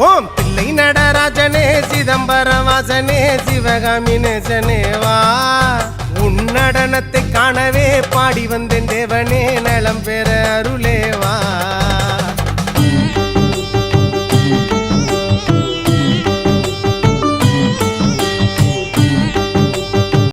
ஓம் பிள்ளை நடராஜனே சிதம்பரம் வாசனே சிவகாமி நேசனேவா உன் நடனத்தை காணவே பாடி வந்தேன் தேவனே நலம் பெற அருளேவா